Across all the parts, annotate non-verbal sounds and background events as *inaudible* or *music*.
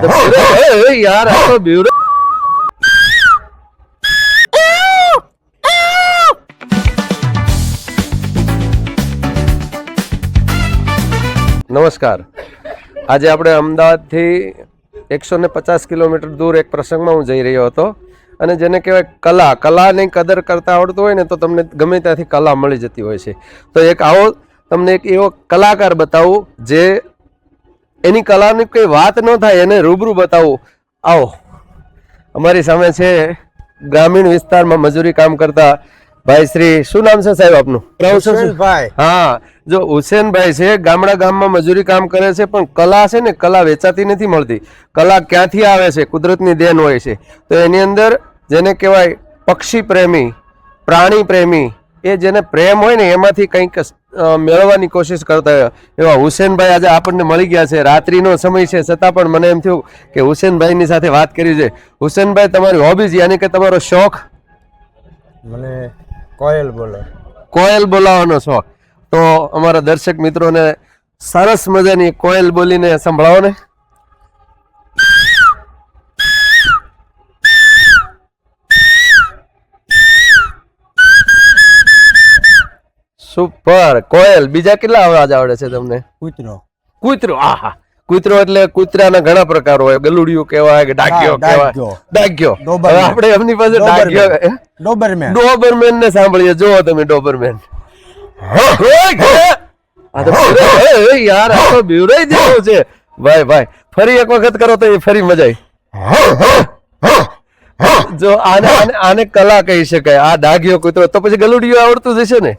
યાર આ તો. નમસ્કાર. આજે આપણે અમદાવાદથી એકસો ને પચાસ કિલોમીટર દૂર એક પ્રસંગમાં હું જઈ રહ્યો હતો. અને જેને કહેવાય કલા. કલાની કદર કરતા આવડતું હોય ને તો તમને ગમે ત્યાંથી કલા મળી જતી હોય છે. તો એક આવો તમને એક એવો કલાકાર બતાવું જે એની કલાની કોઈ વાત ન થાય એને રૂબરૂ બતાવો. આવો. અમારી સામે છે ગ્રામીણ વિસ્તારમાં મજૂરી કામ કરતા ભાઈ શ્રી શું નામ છે સાહેબ આપનું? હુસેનભાઈ હા જો હુસેનભાઈ છે ગામડા ગામમાં મજૂરી કામ કરે છે પણ કલા છે ને કલા વેચાતી નથી મળતી. કલા ક્યાંથી આવે છે? કુદરતની દેન હોય છે. તો એની અંદર જેને કહેવાય પક્ષી પ્રેમી પ્રાણી પ્રેમી એ જેને પ્રેમ હોય ને એમાંથી કંઈક મેળવવાની કોશિશ કરતા હોય. એવા હુસેનભાઈ આજે આપણને મળી ગયા છે. રાત્રિનો સમય છે. છતાં પણ મને એમ થયું કે હુસેનભાઈની સાથે વાત કરી છે હુસેનભાઈ તમારી હોબીઝ યાની કે તમારો શોખ? મને કોયલ બોલો. કોયલ બોલાવવાનો શોખ. તો અમારા દર્શક મિત્રોને સરસ મજાની કોયલ બોલીને સંભળાવો ને. સુપર કોયલ બીજા કેટલા અવાજ આવડે છે તમને? કૂતરો. કૂતરો? આહા. કૂતરો એટલે કૂતરાના ઘણા પ્રકાર હોય. ગલુડિયું કહેવાય કે ડાક્યો કહેવાય. ડાક્યો. હવે આપણે એમની પાસે ડાક્યો ડોબરમેન. ડોબરમેન. ને સાંભળીએ. જો તમે ડોબરમેન. યાર આ તો બીવરાઈ જેવો છે. ભાઈ ભાઈ. ફરી એક વખત કરો તો એ ફરી મજા આવી. જો આને આને કલા કહી શકાય. આ ડાઘ્યો કૂતરો. તો પછી ગલુડિયું આવડતું જ હશે ને?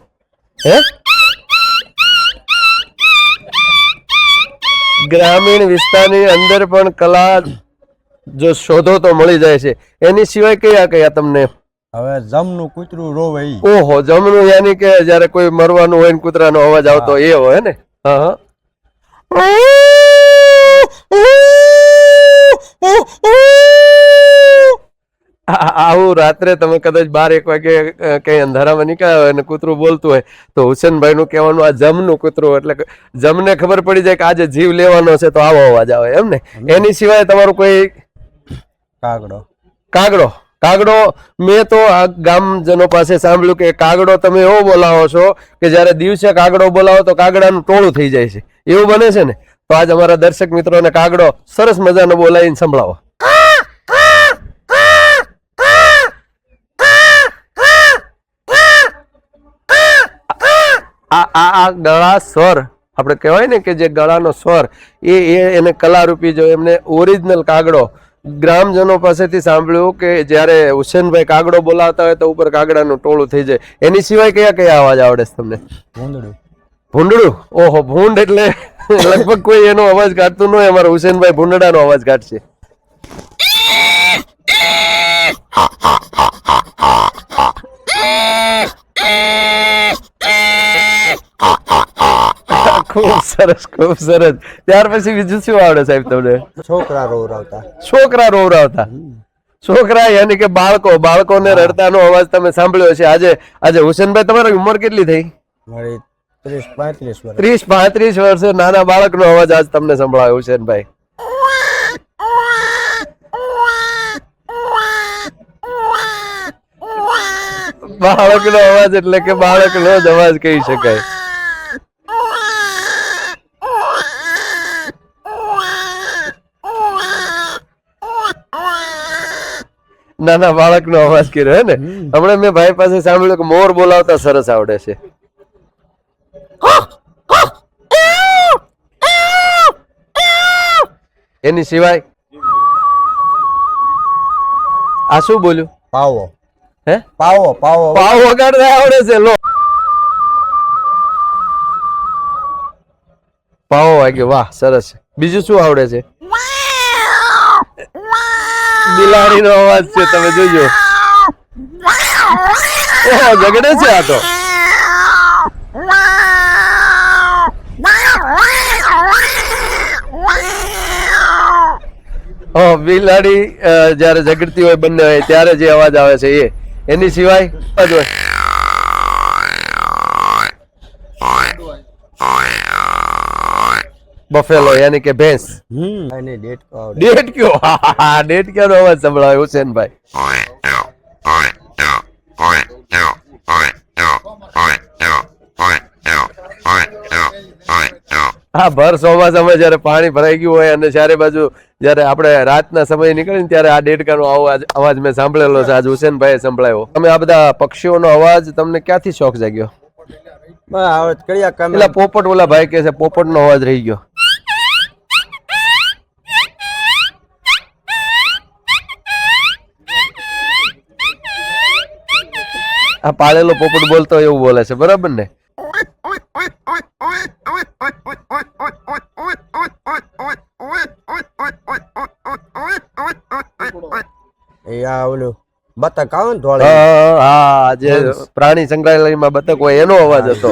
હે? ગ્રામીણ વિસ્તારની અંદર પણ કલા જો શોધો તો મળી જાય છે. એની સિવાય કયા કયા તમને? હવે જમનું કૂતરું રોવે ઓહો જમનું યાની કે જ્યારે કોઈ મરવાનું હોય ને કૂતરાનો અવાજ આવતો એ હોય ને? હા હા. *laughs* *laughs* *laughs* આવું રાત્રે તમે કદાચ બાર એક વાગે કંઈ અંધારામાં નીકળ્યા હોય અને કૂતરું બોલતું હોય તો હુસેનભાઈ નું કહેવાનું આ જમનું કૂતરું એટલે જમને ખબર પડી જાય કે આજે જીવ લેવાનો છે તો આવો અવાજ આવે એમ ને? એની સિવાય તમારું કોઈ કાગડો. કાગડો? કાગડો મેં તો આ ગામજનો પાસે સાંભળ્યું કે કાગડો તમે એવો બોલાવો છો કે જ્યારે દિવસે કાગડો બોલાવો તો કાગડાનું ટોળું થઈ જાય છે. એવું બને છે ને? તો આજ અમારા દર્શક મિત્રોને કાગડો સરસ મજાનો બોલાવીને સંભળાવો. આ આ આ ગળા સ્વર આપણે કહેવાય ને કે જે ગળાનો સ્વર એ એ એને કલારૂપી જો એમને ઓરિજિનલ કાગડો ગ્રામજનો પાસેથી સાંભળ્યું કે જ્યારે હુસેનભાઈ કાગડો બોલાવતા હોય તો ઉપર કાગડાનું ટોળું થઈ જાય. એની સિવાય કયા કયા અવાજ આવડે છે તમને? ભૂંડડું. ભૂંડડું? ઓહો ભૂંડ એટલે *laughs* લગભગ કોઈ એનો અવાજ કાઢતું ન હોય અમારા હુસેનભાઈ ભૂંડડાનો અવાજ કાઢશે. ખૂબ સરસ ખૂબ સરસ. ત્યાર પછી બીજું શું આવડે સાહેબ તમને? છોકરા રોવરાવતા. છોકરા રોવરાવતા. છોકરા યાની કે બાળકો બાળકોને રડતાનો અવાજ તમે સાંભળ્યો છે આજે આજે હુસેનભાઈ તમારી ઉંમર કેટલી થઈ? ત્રીસ પાંત્રીસ વર્ષે નાના બાળકનો અવાજ આજ તમને સંભળાયો હુસેનભાઈ. બાળકનો અવાજ એટલે કે બાળકનો જ અવાજ કહી શકાય. નાના બાળકનો અવાજ કર્યો હે ને? હમણાં મેં ભાઈ પાસે સાંભળ્યું કે મોર બોલાવતા સરસ આવડે છે. એની સિવાય? આ શું બોલ્યું? પાવો. હે? પાવો પાવો. પાવ વગાડતા આવડે છે લો. પાવો વાગ્યો વાહ સરસ બીજું શું આવડે છે? બિલાડીનો અવાજ છે, તમે જોજો. ઓહો, ઝઘડે છે આ તો. ઓ બિલાડી જ્યારે ઝઘડતી હોય બંને હોય, ત્યારે જે અવાજ આવે છે એ. એની સિવાય અવાજ હોય. બફેલો યાની કે ભેંસ અને ડેટ ડેટ કયો ડેટ કયો? અવાજ સંભળાય હુસેનભાઈ હા ભર ચોમાસામાં જયારે પાણી ભરાઈ ગયું હોય અને ચારે બાજુ જયારે આપણે રાતના સમય નીકળીને ત્યારે આ દેડકાનો અવાજ અવાજ મેં સાંભળેલો છે. આજ હુસેનભાઈ સંભળાયો. તમે આ બધા પક્ષીઓનો અવાજ તમને ક્યાંથી શોખ જાગ્યો? પોપટ ઓલા ભાઈ કે છે પોપટનો અવાજ રહી ગયો. આ પાળેલો પોપટ બોલતો હોય એવું બોલે છે બરાબર ને? બતક આવે ને ધોળે. હા જે પ્રાણી સંગ્રહાલયમાં બતક હોય એનો અવાજ હતો.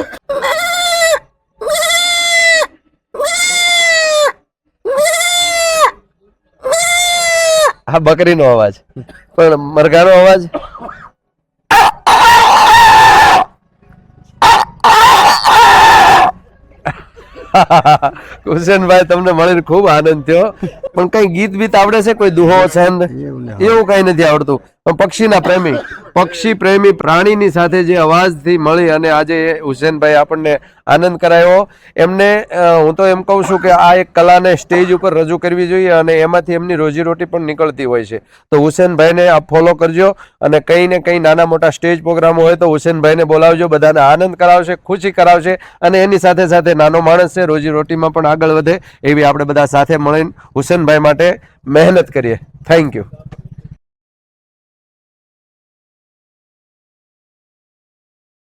હા બકરીનો અવાજ. પણ મરઘાનો અવાજ? કુશનભાઈ તમને મળીને ખૂબ આનંદ થયો. પણ કઈ ગીત બીત આવડે છે? કોઈ દુહો છંદ એવું કઈ નથી આવડતું. પક્ષીના પ્રેમી. પક્ષી પ્રેમી પ્રાણીની સાથે જે અવાજથી મળી અને આજે હુસેનભાઈ આપણને આનંદ કરાયો. એમને હું તો એમ કહું છું કે આ એક કલાને સ્ટેજ ઉપર રજૂ કરવી જોઈએ અને એમાંથી એમની રોજીરોટી પણ નીકળતી હોય છે. તો હુસેનભાઈને આપ ફોલો કરજો અને કંઈ ને કંઈ નાના મોટા સ્ટેજ પ્રોગ્રામ હોય તો હુસેનભાઈને બોલાવજો. બધાને આનંદ કરાવશે, ખુશી કરાવશે અને એની સાથે સાથે નાનો માણસ છે, રોજીરોટીમાં પણ આગળ વધે એવી આપણે બધા સાથે મળીને હુસેનભાઈ માટે મહેનત કરીએ. Thank you